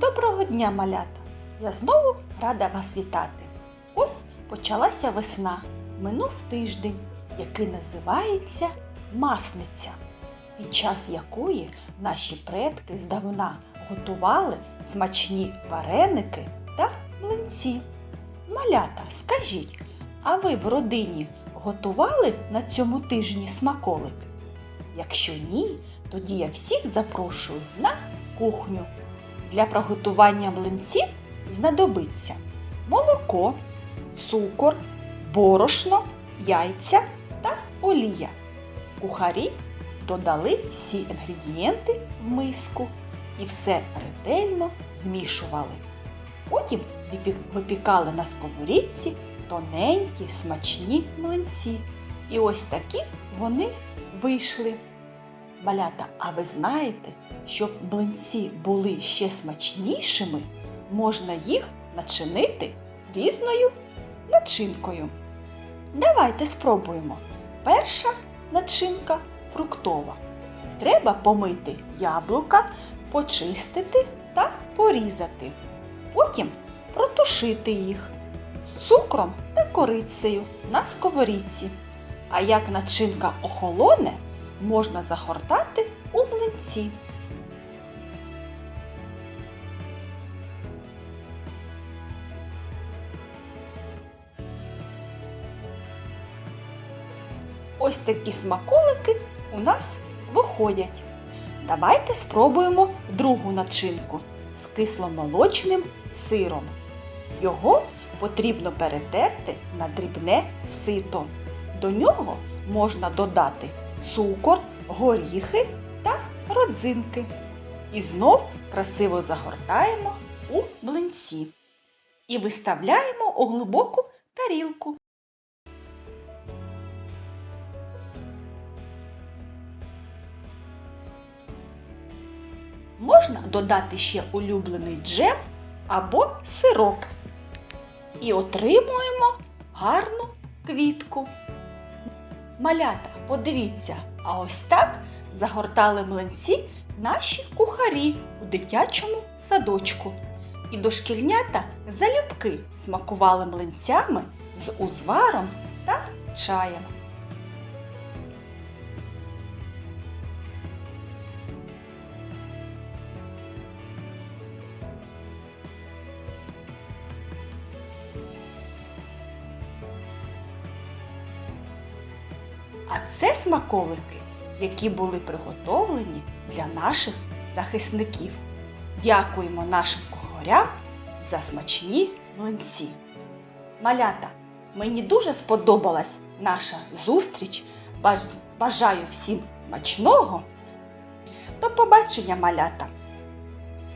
Доброго дня, малята! Я знову рада вас вітати. Ось почалася весна, минув тиждень, який називається Масниця, під час якої наші предки здавна готували смачні вареники та млинці. Малята, скажіть, а ви в родині готували на цьому тижні смаколики? Якщо ні, тоді я всіх запрошую на кухню. Для приготування млинців знадобиться молоко, цукор, борошно, яйця та олія. Кухарі додали всі інгредієнти в миску і все ретельно змішували. Потім випікали на сковорідці тоненькі смачні млинці. І ось такі вони вийшли. Малята, а ви знаєте, щоб млинці були ще смачнішими, можна їх начинити різною начинкою. Давайте спробуємо. Перша начинка фруктова. Треба помити яблука, почистити та порізати. Потім протушити їх з цукром та корицею на сковорідці. А як начинка охолоне, можна загортати у млинці. Ось такі смаколики у нас виходять. Давайте спробуємо другу начинку з кисломолочним сиром. Його потрібно перетерти на дрібне сито. До нього можна додати цукор, горіхи та родзинки. І знов красиво загортаємо у млинці. І виставляємо у глибоку тарілку. Можна додати ще улюблений джем або сироп. І отримуємо гарну квітку. Малята, подивіться, а ось так загортали млинці наші кухарі у дитячому садочку. І дошкільнята залюбки смакували млинцями з узваром та чаєм. А це смаколики, які були приготовлені для наших захисників. Дякуємо нашим кухарям за смачні млинці. Малята, мені дуже сподобалась наша зустріч. Бажаю всім смачного. До побачення, малята!